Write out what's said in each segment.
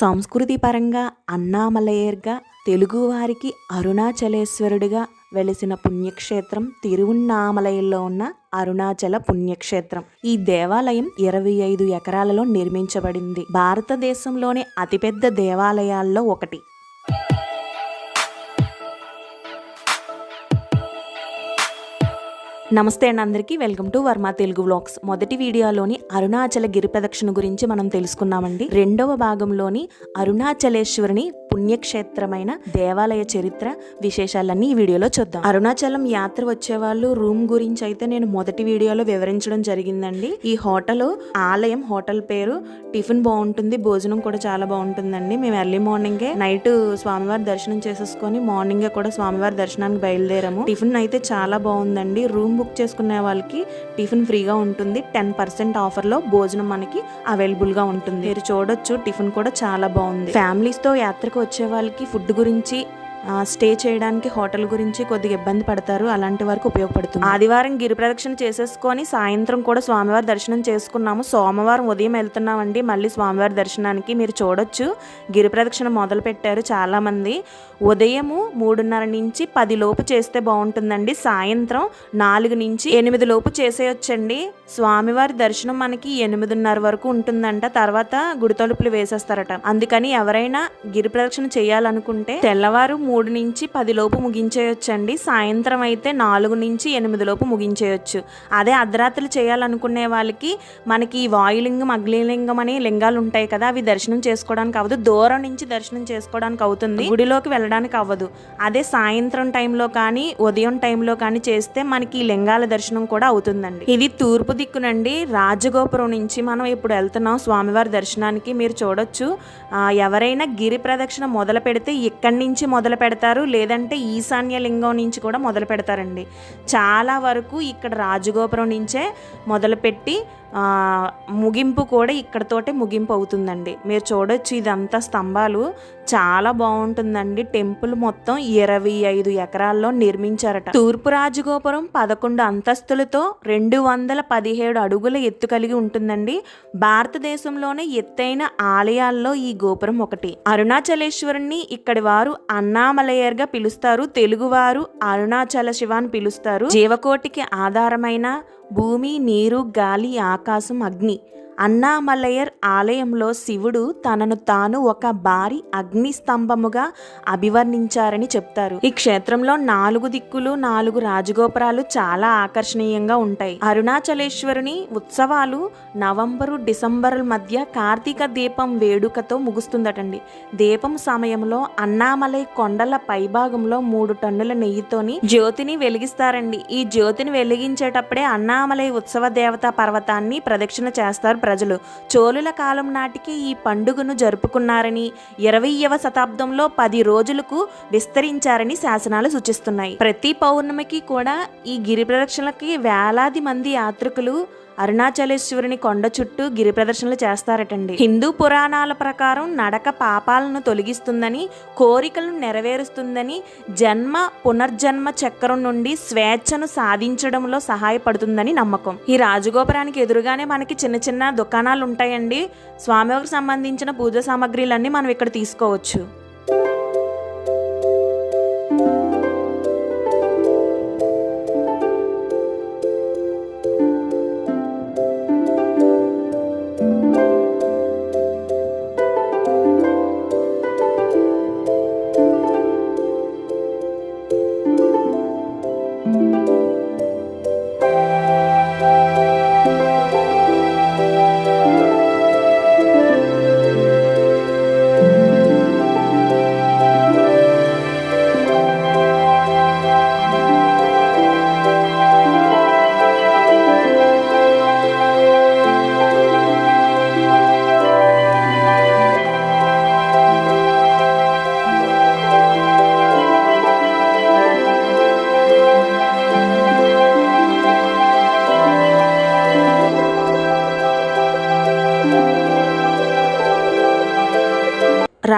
సంస్కృతిపరంగా అన్నామలయర్గా తెలుగువారికి అరుణాచలేశ్వరుడిగా వెలిసిన పుణ్యక్షేత్రం తిరువన్నామలయంలో ఉన్న అరుణాచల పుణ్యక్షేత్రం. ఈ దేవాలయం ఇరవై ఐదు ఎకరాలలో నిర్మించబడింది. భారతదేశంలోని అతిపెద్ద దేవాలయాల్లో ఒకటి. నమస్తే అండి అందరికీ. Welcome to Varma Telugu vlogs. మొదటి వీడియోలోని అరుణాచల గిరి ప్రదక్షిణ గురించి మనం తెలుసుకున్నామండి. రెండవ భాగంలోని అరుణాచలేశ్వరుని పుణ్యక్షేత్రమైన దేవాలయ చరిత్ర విశేషాలన్నీ ఈ వీడియోలో చూద్దాం. అరుణాచలం యాత్ర వచ్చేవాళ్ళు రూమ్ గురించి అయితే నేను మొదటి వీడియోలో వివరించడం జరిగిందండి. ఈ హోటల్ ఆలయం హోటల్ పేరు టిఫిన్ బాగుంటుంది భోజనం కూడా చాలా బాగుంటుందండి. మేము ఎర్లీ మార్నింగే నైట్ స్వామివారి దర్శనం చేసేసుకొని మార్నింగే కూడా స్వామివారి దర్శనానికి బయలుదేరాము. టిఫిన్ అయితే చాలా బాగుందండి. రూమ్ బుక్ చేసుకునే వాళ్ళకి టిఫిన్ ఫ్రీగా ఉంటుంది. టెన్ పర్సెంట్ ఆఫర్లో భోజనం మనకి అవైలబుల్గా ఉంటుంది. మీరు చూడొచ్చు టిఫిన్ కూడా చాలా బాగుంది. ఫ్యామిలీస్తో యాత్రకు వచ్చే వాళ్ళకి ఫుడ్ గురించి స్టే చేయడానికి హోటల్ గురించి కొద్దిగా ఇబ్బంది పడతారు. అలాంటి వరకు ఉపయోగపడుతుంది. ఆదివారం గిరి ప్రదక్షిణ చేసేసుకొని సాయంత్రం కూడా స్వామివారి దర్శనం చేసుకున్నాము. సోమవారం ఉదయం వెళ్తున్నామండి. మళ్ళీ స్వామివారి దర్శనానికి మీరు చూడొచ్చు. గిరి ప్రదక్షిణ మొదలు పెట్టారు చాలామంది. ఉదయము మూడున్నర నుంచి పది లోపు చేస్తే బాగుంటుందండి. సాయంత్రం నాలుగు నుంచి ఎనిమిది లోపు చేసేయొచ్చండి. స్వామివారి దర్శనం మనకి ఎనిమిదిన్నర వరకు ఉంటుందంట. తర్వాత గుడి తలుపులు వేసేస్తారట. అందుకని ఎవరైనా గిరి ప్రదక్షిణ చేయాలనుకుంటే తెల్లవారు మూడు మూడు నుంచి పది లోపు ముగించేయొచ్చండి. సాయంత్రం అయితే నాలుగు నుంచి ఎనిమిది లోపు ముగించేయొచ్చు. అదే అర్ధరాత్రులు చేయాలనుకునే వాళ్ళకి మనకి వాయులింగం అగ్నిలింగం అనే లింగాలు ఉంటాయి కదా అవి దర్శనం చేసుకోవడానికి అవ్వదు. దూరం నుంచి దర్శనం చేసుకోవడానికి అవుతుంది. గుడిలోకి వెళ్ళడానికి అవ్వదు. అదే సాయంత్రం టైంలో కానీ ఉదయం టైంలో కానీ చేస్తే మనకి లింగాల దర్శనం కూడా అవుతుందండి. ఇది తూర్పు దిక్కునండి. రాజగోపురం నుంచి మనం ఇప్పుడు వెళ్తున్నాం స్వామివారి దర్శనానికి. మీరు చూడొచ్చు. ఎవరైనా గిరి ప్రదక్షిణ మొదలు పెడితే ఇక్కడి నుంచి మొదలు పెడతారు లేదంటే ఈశాన్య లింగం నుంచి కూడా మొదలు పెడతారండి చాలా వరకు ఇక్కడ రాజగోపురం నుంచే మొదలుపెట్టి ముగింపు కూడా ఇక్కడతోటే ముగింపు అవుతుందండి. మీరు చూడొచ్చు ఇదంతా స్తంభాలు. చాలా బాగుంటుందండి. టెంపుల్ మొత్తం ఇరవై ఐదు ఎకరాల్లో నిర్మించారట. తూర్పు రాజగోపురం పదకొండు అంతస్తులతో రెండు వందల పదిహేడు అడుగుల ఎత్తు కలిగి ఉంటుందండి. భారతదేశంలోనే ఎత్తైన ఆలయాల్లో ఈ గోపురం ఒకటి. అరుణాచలేశ్వరుణ్ణి ఇక్కడి వారు అన్నామలయర్గా పిలుస్తారు. తెలుగువారు అరుణాచల శివ అని పిలుస్తారు. జీవకోటికి ఆధారమైన భూమి నీరు గాలి ఆకాశం అగ్ని. అన్నామలయర్ ఆలయంలో శివుడు తనను తాను ఒక భారీ అగ్ని స్తంభముగా అభివర్ణించారని చెప్తారు. ఈ క్షేత్రంలో నాలుగు దిక్కులు నాలుగు రాజగోపురాలు చాలా ఆకర్షణీయంగా ఉంటాయి. అరుణాచలేశ్వరుని ఉత్సవాలు నవంబరు డిసెంబర్ మధ్య కార్తీక దీపం వేడుకతో ముగుస్తుందటండి. దీపం సమయంలో అన్నామలై కొండల పైభాగంలో మూడు టన్నుల నెయ్యితోని జ్యోతిని వెలిగిస్తారండి. ఈ జ్యోతిని వెలిగించేటప్పుడే అన్నామలై ఉత్సవ దేవతా పర్వతాన్ని ప్రదక్షిణ చేస్తారు ప్రజలు చోళుల కాలం నాటికి ఈ పండుగను జరుపుకున్నారని ఇరవయవ శతాబ్దంలో పది రోజులకు విస్తరించారని శాసనాలు సూచిస్తున్నాయి. ప్రతి పౌర్ణమికి కూడా ఈ గిరి ప్రదక్షిణలకి వేలాది మంది యాత్రికులు అరుణాచలేశ్వరుని కొండ చుట్టూ గిరి ప్రదర్శనలు చేస్తారటండి. హిందూ పురాణాల ప్రకారం నడక పాపాలను తొలగిస్తుందని కోరికలను నెరవేరుస్తుందని జన్మ పునర్జన్మ చక్రం నుండి స్వేచ్ఛను సాధించడంలో సహాయపడుతుందని నమ్మకం. ఈ రాజగోపురానికి ఎదురుగానే మనకి చిన్న చిన్న దుకాణాలు ఉంటాయండి స్వామివారికి సంబంధించిన పూజ సామాగ్రిలన్నీ మనం ఇక్కడ తీసుకోవచ్చు.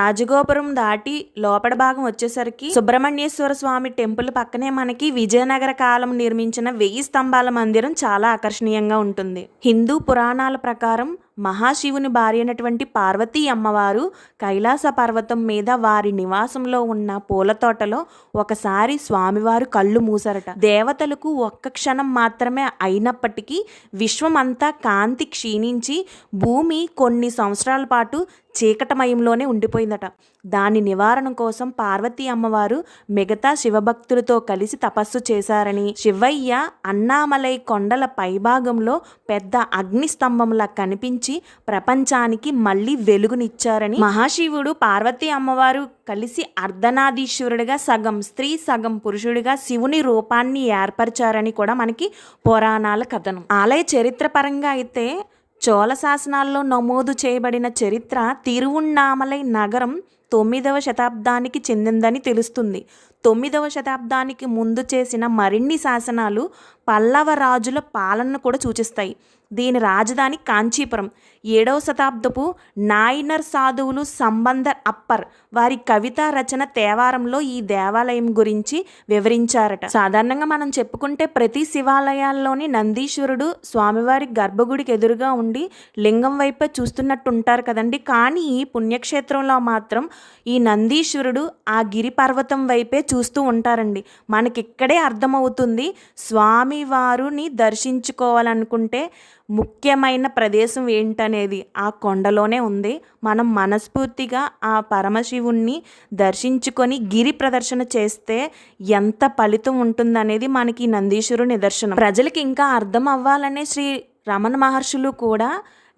రాజగోపురం దాటి లోపల భాగం వచ్చేసరికి సుబ్రహ్మణ్యేశ్వర స్వామి టెంపుల్ పక్కనే మనకి విజయనగర కాలం నిర్మించిన వెయ్యి స్తంభాల మందిరం చాలా ఆకర్షణీయంగా ఉంటుంది. హిందూ పురాణాల ప్రకారం మహాశివుని భార్య అయినటువంటి పార్వతీ అమ్మవారు కైలాస పర్వతం మీద వారి నివాసంలో ఉన్న పూల తోటలో ఒకసారి స్వామివారు కళ్ళు మూసారట దేవతలకు ఒక్క క్షణం మాత్రమే అయినప్పటికీ విశ్వమంతా కాంతి క్షీణించి భూమి కొన్ని సంవత్సరాల పాటు చీకటమయంలోనే ఉండిపోయిందట. దాని నివారణ కోసం పార్వతీ అమ్మవారు మిగతా శివభక్తులతో కలిసి తపస్సు చేశారని శివయ్య అన్నామలై కొండల పైభాగంలో పెద్ద అగ్నిస్తంభంలా కనిపించి ప్రపంచానికి మళ్ళీ వెలుగునిచ్చారని మహాశివుడు పార్వతీ అమ్మవారు కలిసి అర్ధనాదీశ్వరుడిగా సగం స్త్రీ సగం పురుషుడిగా శివుని రూపాన్ని ఏర్పరిచారని కూడా మనకి పురాణాల కథనం. ఆలయ చరిత్ర పరంగా అయితే చోళ శాసనాల్లో నమోదు చేయబడిన చరిత్ర తిరువున్నామలై నగరం తొమ్మిదవ శతాబ్దానికి చెందిందని తెలుస్తుంది. తొమ్మిదవ శతాబ్దానికి ముందు చేసిన మరిన్ని శాసనాలు పల్లవ రాజుల పాలనను కూడా సూచిస్తాయి. దీని రాజధాని కాంచీపురం. ఏడవ శతాబ్దపు నాయనర్ సాధువులు సంబంధర్ అప్పర్ వారి కవితా రచన తేవారంలో ఈ దేవాలయం గురించి వివరించారట. సాధారణంగా మనం చెప్పుకుంటే ప్రతి శివాలయాల్లోని నందీశ్వరుడు స్వామివారి గర్భగుడికి ఎదురుగా ఉండి లింగం వైపే చూస్తున్నట్టు ఉంటారు కదండి. కానీ ఈ పుణ్యక్షేత్రంలో మాత్రం ఈ నందీశ్వరుడు ఆ గిరి పర్వతం వైపే చూస్తూ ఉంటారండి. మనకి ఇక్కడే అర్థమవుతుంది స్వామివారుని దర్శించుకోవాలనుకుంటే ముఖ్యమైన ప్రదేశం ఏంటనేది ఆ కొండలోనే ఉంది. మనం మనస్ఫూర్తిగా ఆ పరమశివుణ్ణి దర్శించుకొని గిరి ప్రదర్శన చేస్తే ఎంత ఫలితం ఉంటుందనేది మనకి నందీశ్వరు నిదర్శనం. ప్రజలకి ఇంకా అర్థం అవ్వాలనే శ్రీ రమణ మహర్షులు కూడా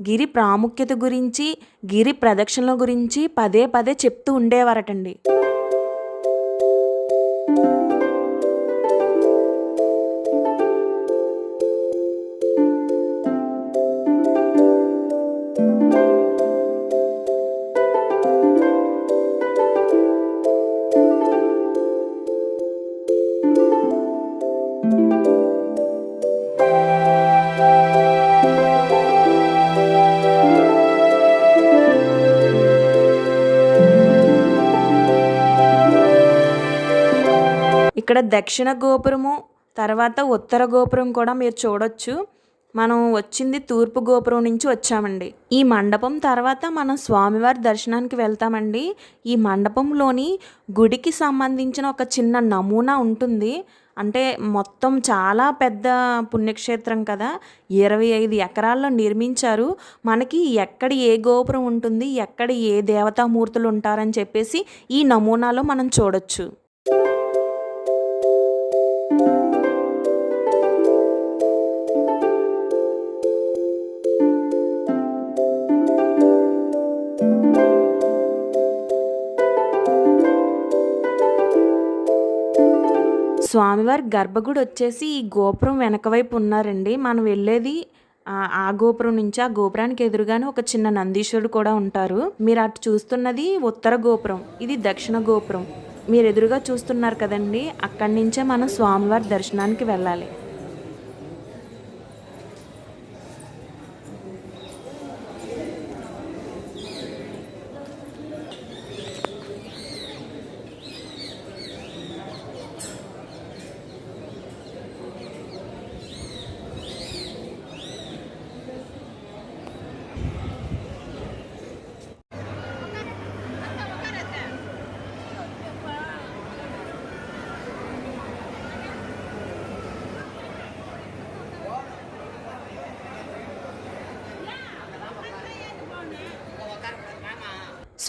గిరి ప్రాముఖ్యత గురించి గిరి ప్రదక్షిణల గురించి పదే పదే చెప్తూ ఉండేవారటండి. ఇక్కడ దక్షిణ గోపురము తర్వాత ఉత్తర గోపురం కూడా మీరు చూడొచ్చు. మనం వచ్చింది తూర్పు గోపురం నుంచి వచ్చామండి. ఈ మండపం తర్వాత మనం స్వామివారి దర్శనానికి వెళ్తామండి. ఈ మండపంలోని గుడికి సంబంధించిన ఒక చిన్న నమూనా ఉంటుంది. అంటే మొత్తం చాలా పెద్ద పుణ్యక్షేత్రం కదా. ఇరవై ఐదు ఎకరాల్లో నిర్మించారు. మనకి ఎక్కడ ఏ గోపురం ఉంటుంది ఎక్కడ ఏ దేవతామూర్తులు ఉంటారని చెప్పేసి ఈ నమూనాలో మనం చూడొచ్చు. స్వామివారి గర్భగుడి వచ్చేసి ఈ గోపురం వెనక వైపు ఉన్నారండి. మనం వెళ్ళేది ఆ- గోపురం నుంచి ఆ గోపురానికి ఎదురుగానే ఒక చిన్న నందీశ్వరుడు కూడా ఉంటారు. మీరు అటు చూస్తున్నది ఉత్తర గోపురం ఇది దక్షిణ గోపురం. మీరు ఎదురుగా చూస్తున్నారు కదండి అక్కడి నుంచే మనం స్వామివారి దర్శనానికి వెళ్ళాలి.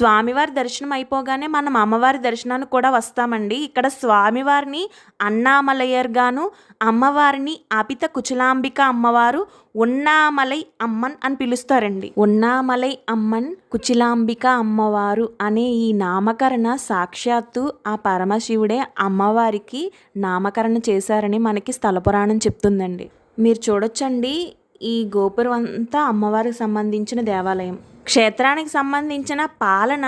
స్వామివారి దర్శనం అయిపోగానే మనం అమ్మవారి దర్శనానికి కూడా వస్తామండి. ఇక్కడ స్వామివారిని అన్నామలయ్యర్గాను అమ్మవారిని అపిత కుచలాంబిక అమ్మవారు ఉన్నామలై అమ్మన్ అని పిలుస్తారండి. ఉన్నామలై అమ్మన్ కుచిలాంబిక అమ్మవారు అనే ఈ నామకరణ సాక్షాత్తు ఆ పరమశివుడే అమ్మవారికి నామకరణ చేశారని మనకి స్థల పురాణం చెప్తుందండి. మీరు చూడొచ్చండి ఈ గోపురం అంతా అమ్మవారికి సంబంధించిన దేవాలయం. క్షేత్రానికి సంబంధించిన పాలన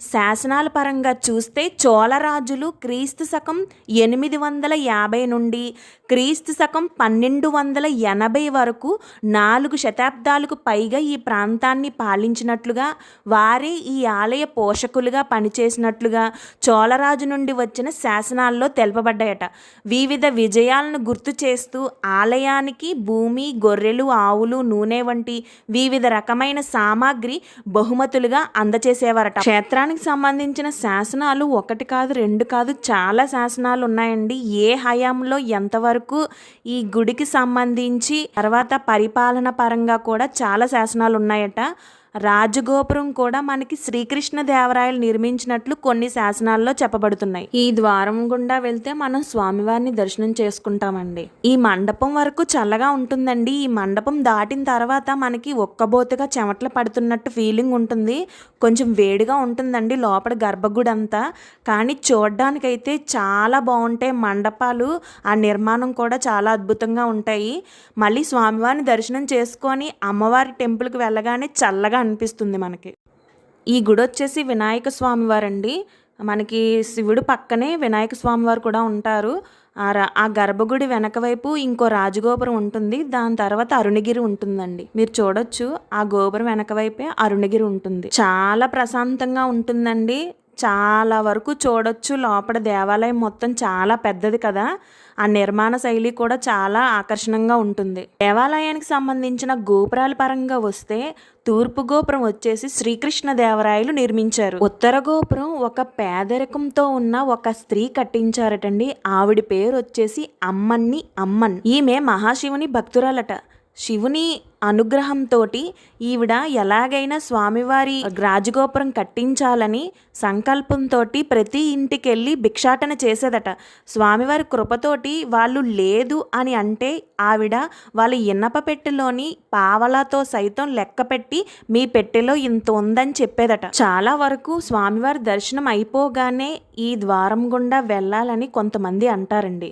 శాసనాల పరంగా చూస్తే చోళరాజులు క్రీస్తు శకం ఎనిమిది వందల యాభై నుండి క్రీస్తు శకం పన్నెండు వందల ఎనభై వరకు నాలుగు శతాబ్దాలకు పైగా ఈ ప్రాంతాన్ని పాలించినట్లుగా వారే ఈ ఆలయ పోషకులుగా పనిచేసినట్లుగా చోళరాజు నుండి వచ్చిన శాసనాల్లో తెలుపబడ్డాయట. వివిధ విజయాలను గుర్తు చేస్తూ ఆలయానికి భూమి గొర్రెలు ఆవులు నూనె వంటి వివిధ రకమైన సామాగ్రి బహుమతులుగా అందచేసేవారట. క్షేత్రానికి సంబంధించిన శాసనాలు ఒకటి కాదు రెండు కాదు చాలా శాసనాలు ఉన్నాయండి. ఏ హయాంలో ఎంతవరకు ఈ గుడికి సంబంధించి తర్వాత పరిపాలన పరంగా కూడా చాలా శాసనాలు ఉన్నాయట. రాజగోపురం కూడా మనకి శ్రీకృష్ణ దేవరాయలు నిర్మించినట్లు కొన్ని శాసనాల్లో చెప్పబడుతున్నాయి. ఈ ద్వారం గుండా వెళ్తే మనం స్వామివారిని దర్శనం చేసుకుంటామండి. ఈ మండపం వరకు చల్లగా ఉంటుందండి. ఈ మండపం దాటిన తర్వాత మనకి ఒక్కబోతుగా చెమటలు పడుతున్నట్టు ఫీలింగ్ ఉంటుంది. కొంచెం వేడిగా ఉంటుందండి లోపల గర్భగుడి అంతా కానీ చూడడానికైతే చాలా బాగుంటాయి మండపాలు. ఆ నిర్మాణం కూడా చాలా అద్భుతంగా ఉంటాయి. మళ్ళీ స్వామివారిని దర్శనం చేసుకొని అమ్మవారి టెంపుల్కి వెళ్ళగానే చల్లగా అనిపిస్తుంది మనకి. ఈ గుడి వచ్చేసి వినాయక స్వామివారండి. మనకి శివుడు పక్కనే వినాయక స్వామివారు కూడా ఉంటారు. ఆ ఆ గర్భగుడి వెనక వైపు ఇంకో రాజగోపురం ఉంటుంది. దాని తర్వాత అరుణగిరి ఉంటుందండి. మీరు చూడొచ్చు. ఆ గోపురం వెనక వైపే అరుణగిరి ఉంటుంది. చాలా ప్రశాంతంగా ఉంటుందండి. చాలా వరకు చూడొచ్చు. లోపల దేవాలయం మొత్తం చాలా పెద్దది కదా. ఆ నిర్మాణ శైలి కూడా చాలా ఆకర్షణంగా ఉంటుంది. దేవాలయానికి సంబంధించిన గోపురాల పరంగా వస్తే తూర్పు గోపురం వచ్చేసి శ్రీకృష్ణ దేవరాయలు నిర్మించారు. ఉత్తర గోపురం ఒక పేదరికంతో ఉన్న ఒక స్త్రీ కట్టించారటండి. ఆవిడ పేరు వచ్చేసి అమ్మన్ని అమ్మన్. ఈమె మహాశివుని భక్తురాలట. శివుని అనుగ్రహంతో ఈవిడ ఎలాగైనా స్వామివారి రాజగోపురం కట్టించాలని సంకల్పంతో ప్రతి ఇంటికి వెళ్ళి భిక్షాటన చేసేదట. స్వామివారి కృపతోటి వాళ్ళు లేదు అని అంటే ఆవిడ వాళ్ళ ఇన్నప పెట్టెలోని పావలాతో సైతం లెక్క పెట్టి మీ పెట్టెలో ఇంత ఉందని చెప్పేదట. చాలా వరకు స్వామివారి దర్శనం అయిపోగానే ఈ ద్వారం గుండా వెళ్ళాలని కొంతమంది అంటారండి.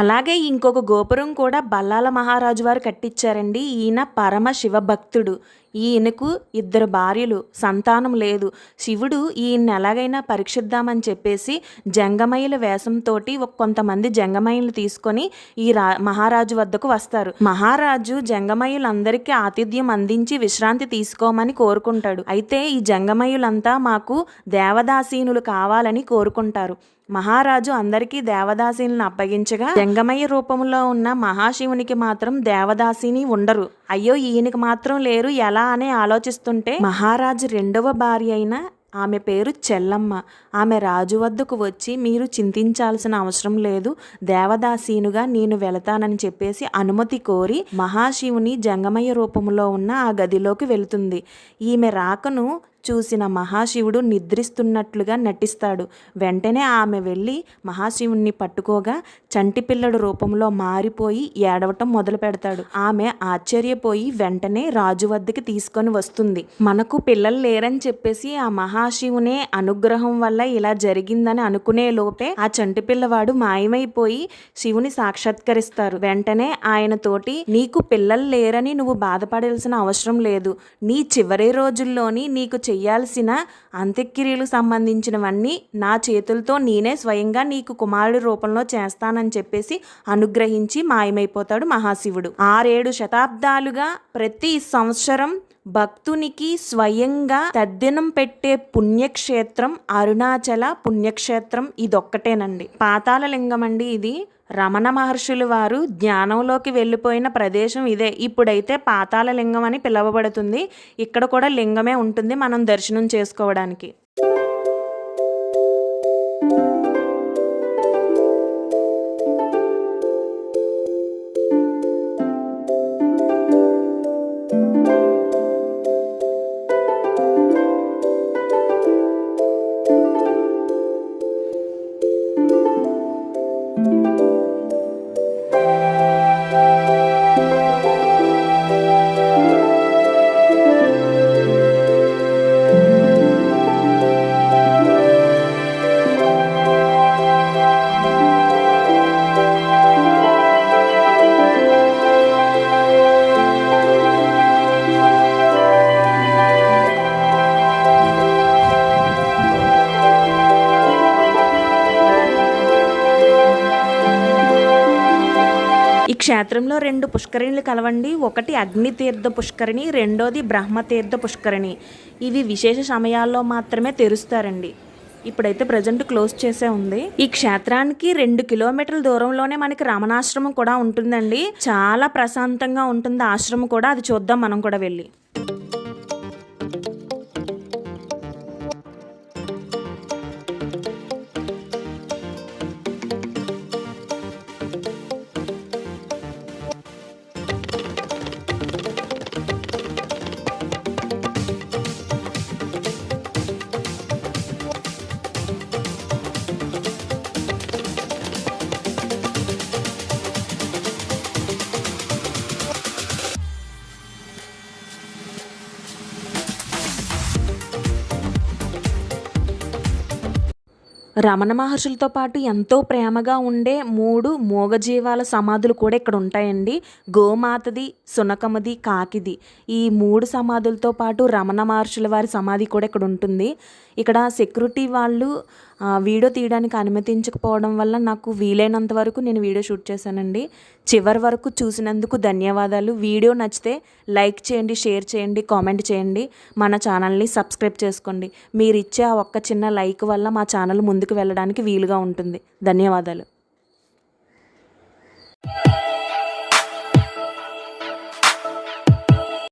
అలాగే ఇంకొక గోపురం కూడా బల్లాల మహారాజు వారు కట్టించారండి ఈయన పరమ శివభక్తుడు. ఈయనకు ఇద్దరు భార్యలు సంతానం లేదు. శివుడు ఈయన్ని ఎలాగైనా పరీక్షిద్దామని చెప్పేసి జంగమయ్యల వేషంతో కొంతమంది జంగమయ్యలు తీసుకొని ఈ రా మహారాజు వద్దకు వస్తారు. మహారాజు జంగమయ్యులందరికీ ఆతిథ్యం అందించి విశ్రాంతి తీసుకోమని కోరుకుంటాడు. అయితే ఈ జంగమయ్యులంతా మాకు దేవదాసీనులు కావాలని కోరుకుంటారు. మహారాజు అందరికీ దేవదాసీలను అప్పగించగా జంగమయ్య రూపంలో ఉన్న మహాశివునికి మాత్రం దేవదాసిని ఉండరు. అయ్యో ఈయనకి మాత్రం లేరు. ఎలా అని ఆలోచిస్తుంటే మహారాజు రెండవ భార్య అయిన ఆమె పేరు చెల్లమ్మ. ఆమె రాజు వద్దకు వచ్చి మీరు చింతించాల్సిన అవసరం లేదు. దేవదాసీనుగా నేను వెళతానని చెప్పేసి అనుమతి కోరి మహాశివుని జంగమయ్య రూపంలో ఉన్న ఆ గదిలోకి వెళుతుంది. ఈమె రాకను చూసిన మహాశివుడు నిద్రిస్తున్నట్లుగా నటిస్తాడు. వెంటనే ఆమె వెళ్ళి మహాశివుణ్ణి పట్టుకోగా చంటిపిల్లడు రూపంలో మారిపోయి ఏడవటం మొదలు పెడతాడు. ఆమె ఆశ్చర్యపోయి వెంటనే రాజు వద్దకి తీసుకొని వస్తుంది. మనకు పిల్లలు లేరని చెప్పేసి ఆ మహాశివునే అనుగ్రహం వల్ల ఇలా జరిగిందని అనుకునే లోపే ఆ చంటి పిల్లవాడు మాయమైపోయి శివుని సాక్షాత్కరిస్తారు. వెంటనే ఆయన తోటి నీకు పిల్లలు లేరని నువ్వు బాధపడాల్సిన అవసరం లేదు. నీ చివరి రోజుల్లోని నీకు చెయ్యాల్సిన అంత్యక్రియలకు సంబంధించినవన్నీ నా చేతులతో నేనే స్వయంగా నీకు కుమారుడి రూపంలో చేస్తానని చెప్పేసి అనుగ్రహించి మాయమైపోతాడు మహాశివుడు. ఆరేడు శతాబ్దాలుగా ప్రతి సంవత్సరం భక్తునికి స్వయంగా తద్దినం పెట్టే పుణ్యక్షేత్రం అరుణాచల పుణ్యక్షేత్రం ఇదొక్కటేనండి. పాతాళలింగం అండి ఇది. రమణ మహర్షులు వారు జ్ఞానంలోకి వెళ్ళిపోయిన ప్రదేశం ఇదే. ఇప్పుడైతే పాతాళ లింగం అని పిలువబడుతుంది. ఇక్కడ కూడా లింగమే ఉంటుంది మనం దర్శనం చేసుకోవడానికి. సముద్రంలో రెండు పుష్కరిణులు కలవండి. ఒకటి అగ్నితీర్థ పుష్కరిణి రెండోది బ్రహ్మతీర్థ పుష్కరిణి. ఇవి విశేష సమయాల్లో మాత్రమే తెరుస్తారండి. ఇప్పుడైతే ప్రజెంట్ క్లోజ్ చేసే ఉంది. ఈ క్షేత్రానికి రెండు కిలోమీటర్ల దూరంలోనే మనకి రమణాశ్రమం కూడా ఉంటుందండి. చాలా ప్రశాంతంగా ఉంటుంది ఆశ్రమం కూడా. అది చూద్దాం మనం కూడా వెళ్ళి. రమణ మహర్షులతో పాటు ఎంతో ప్రేమగా ఉండే మూడు మూగజీవాల సమాధులు కూడా ఇక్కడ ఉంటాయండి. గోమాతది సునకమది కాకిది. ఈ మూడు సమాధులతో పాటు రమణ మహర్షుల వారి సమాధి కూడా ఇక్కడ ఉంటుంది. ఇక్కడ సెక్యూరిటీ వాళ్ళు వీడియో తీయడానికి అనుమతించకపోవడం వల్ల నాకు వీలైనంత వరకు నేను వీడియో షూట్ చేశానండి. చివరి వరకు చూసినందుకు ధన్యవాదాలు. వీడియో నచ్చితే లైక్ చేయండి షేర్ చేయండి కామెంట్ చేయండి. మన ఛానల్ని సబ్స్క్రైబ్ చేసుకోండి. మీరు ఇచ్చే ఆ ఒక్క చిన్న లైక్ వల్ల మా ఛానల్ ముందుకు వెళ్ళడానికి వీలుగా ఉంటుంది. ధన్యవాదాలు.